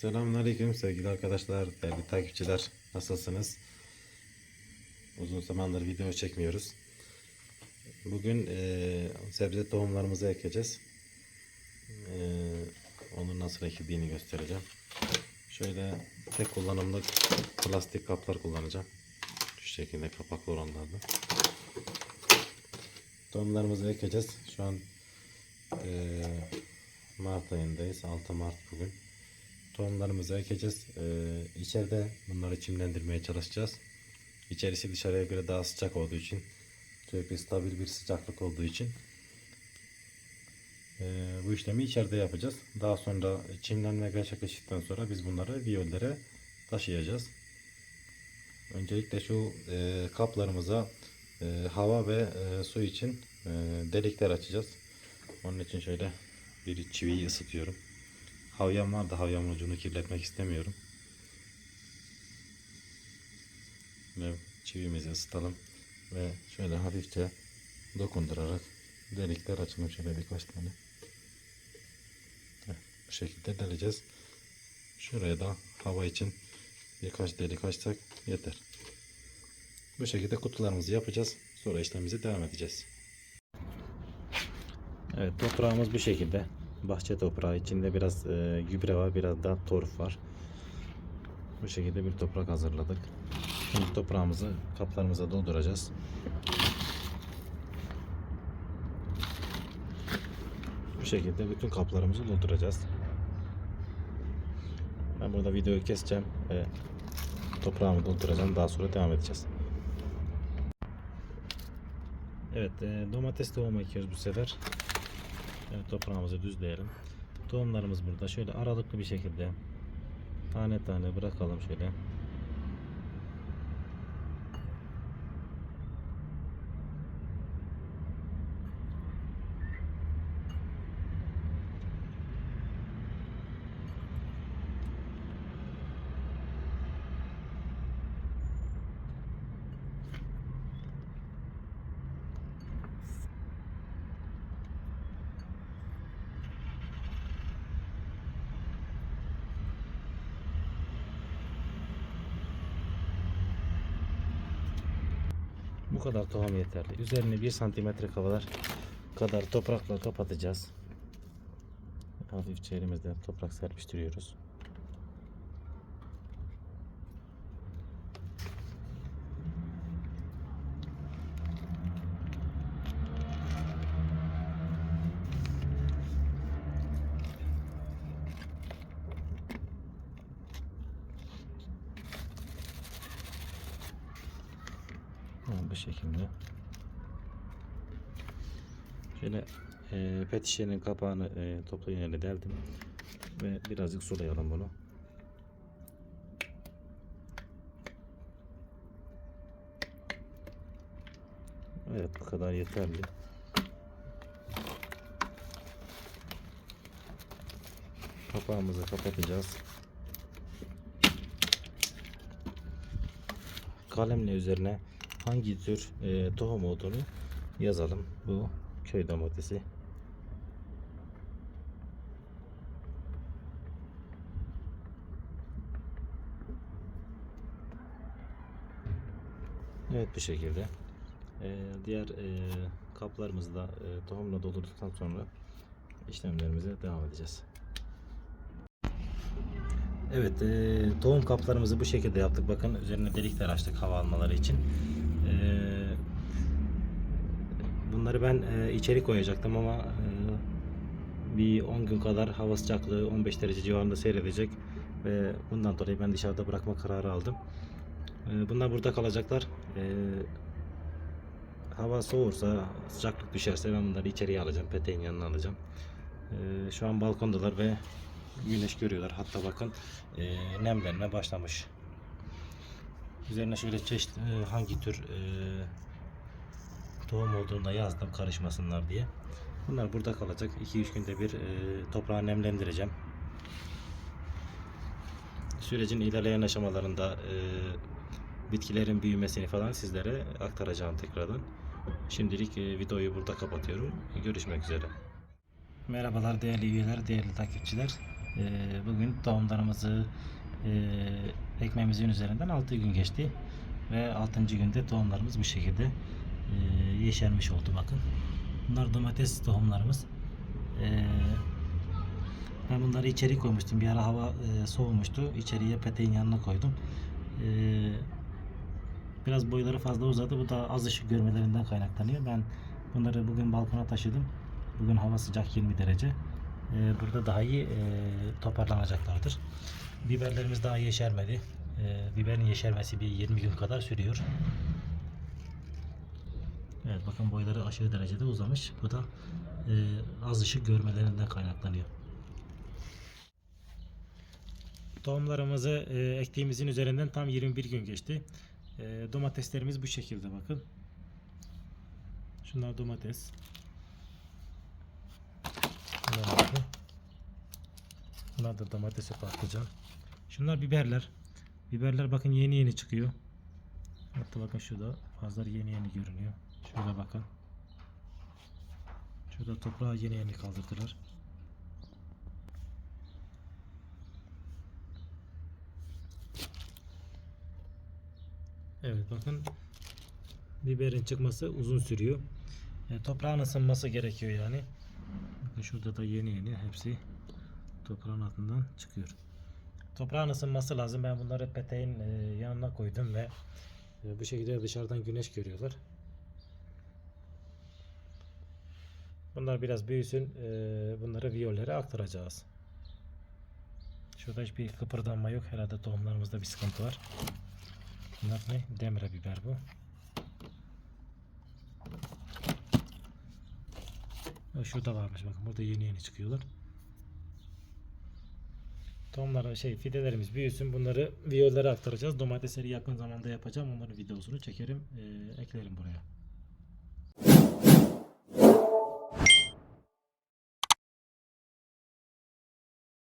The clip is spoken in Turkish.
Selamünaleyküm sevgili arkadaşlar, değerli takipçiler. Nasılsınız? Uzun zamandır video çekmiyoruz. Bugün eee, sebze tohumlarımızı ekeceğiz. Eee onun nasıl ekildiğini göstereceğim. Şöyle tek kullanımlık plastik kaplar kullanacağım. Şu şekilde kapaklı olanlardan. Tohumlarımızı ekeceğiz. Şu an eee Mart ayındayız. 6 Mart bugün. Tohumlarımızı ekeceğiz. Ee, içeride bunları çimlendirmeye çalışacağız. İçerisi dışarıya göre daha sıcak olduğu için sürekli stabil bir sıcaklık olduğu için ee, bu işlemi içeride yapacağız. Daha sonra çimlenme gerçekleştikten sonra biz bunları viyollere taşıyacağız. Öncelikle şu e, kaplarımıza e, hava ve e, su için e, delikler açacağız. Onun için şöyle bir çiviyi ısıtıyorum. Havyam var da havyamın ucunu kirletmek istemiyorum. Ve çivimizi ısıtalım. Ve şöyle hafifçe dokundurarak delikler açalım şöyle birkaç tane. Heh, Bu şekilde deleceğiz. Şuraya da hava için birkaç delik açsak yeter. Bu şekilde kutularımızı yapacağız. Sonra işlemimize devam edeceğiz. Evet toprağımız bu şekilde. Bahçe toprağı içinde biraz e, gübre var, biraz da torf var. Bu şekilde bir toprak hazırladık. Şimdi toprağımızı kaplarımıza dolduracağız. Bu şekilde bütün kaplarımızı dolduracağız. Ben burada videoyu keseceğim ve toprağımı dolduracağım. Daha sonra devam edeceğiz. Evet, e, domates tohumu ekiyoruz bu sefer. Evet, toprağımızı düzleyelim. Tohumlarımız burada. Şöyle aralıklı bir şekilde tane tane bırakalım şöyle. Bu kadar tohum yeterli. Üzerini 1 santimetre kadar kadar toprakla kapatacağız. Hafifçe elimizde toprak serpiştiriyoruz. Bu şekilde. Şöyle e, pet şişenin kapağını e, toplu iğneyle deldim ve birazcık sulayalım bunu. Evet bu kadar yeterli. Kapağımızı kapatacağız. Kalemle üzerine hangi tür e, tohum olduğunu yazalım. Bu köy domatesi. Evet bu şekilde. E, diğer e, kaplarımızı da e, tohumla doldurduktan sonra işlemlerimize devam edeceğiz. Evet, e, tohum kaplarımızı bu şekilde yaptık. Bakın üzerine delikler açtık hava almaları için. E, bunları ben e, içeri koyacaktım ama e, bir 10 gün kadar hava sıcaklığı 15 derece civarında seyredecek ve bundan dolayı ben dışarıda bırakma kararı aldım. E, bunlar burada kalacaklar. E, hava soğursa, sıcaklık düşerse ben bunları içeriye alacağım. Peteğin yanına alacağım. Şu an balkondalar ve güneş görüyorlar. Hatta bakın e, nemlenme başlamış. Üzerine şöyle çeşit e, hangi tür e, tohum olduğunu da yazdım karışmasınlar diye. Bunlar burada kalacak. 2-3 günde bir e, toprağı nemlendireceğim. Sürecin ilerleyen aşamalarında e, bitkilerin büyümesini falan sizlere aktaracağım tekrardan. Şimdilik e, videoyu burada kapatıyorum. Görüşmek üzere. Merhabalar değerli üyeler, değerli takipçiler. Bugün tohumlarımızı e, ekmemizin üzerinden 6 gün geçti. Ve 6. günde tohumlarımız bu şekilde e, yeşermiş oldu bakın. Bunlar domates tohumlarımız. Ee, ben bunları içeri koymuştum. Bir ara hava e, soğumuştu. İçeriye peteğin yanına koydum. Ee, biraz boyları fazla uzadı. Bu da az ışık görmelerinden kaynaklanıyor. Ben bunları bugün balkona taşıdım. Bugün hava sıcak 20 derece. Ee, burada daha iyi e, toparlanacaklardır. Biberlerimiz daha yeşermedi. Ee, biberin yeşermesi bir 20 gün kadar sürüyor. Evet bakın boyları aşırı derecede uzamış. Bu da e, az ışık görmelerinden kaynaklanıyor. Tohumlarımızı e, ektiğimizin üzerinden tam 21 gün geçti. E, domateslerimiz bu şekilde bakın. Şunlar domates. Bunlar, bakın. Bunlar da domatesi patlıcan. Şunlar biberler. Biberler bakın yeni yeni çıkıyor. Hatta bakın şurada fazla yeni yeni görünüyor. Şöyle bakın. Şurada toprağı yeni yeni kaldırdılar. Evet bakın biberin çıkması uzun sürüyor. E, toprağın ısınması gerekiyor yani. Bakın şurada da yeni yeni hepsi toprağın altından çıkıyor. Toprağın ısınması lazım. Ben bunları peteğin e, yanına koydum ve e, bu şekilde dışarıdan güneş görüyorlar. Bunlar biraz büyüsün. e, bunları viyollere aktaracağız. Şurada hiçbir kıpırdanma yok. Herhalde tohumlarımızda bir sıkıntı var. Bunlar ne? Demre biber bu. Şurada varmış bakın. Burada yeni yeni çıkıyorlar. Tohumlar şey fidelerimiz büyüsün. Bunları viyollere aktaracağız. Domatesleri yakın zamanda yapacağım. Onların videosunu çekerim. e, eklerim buraya.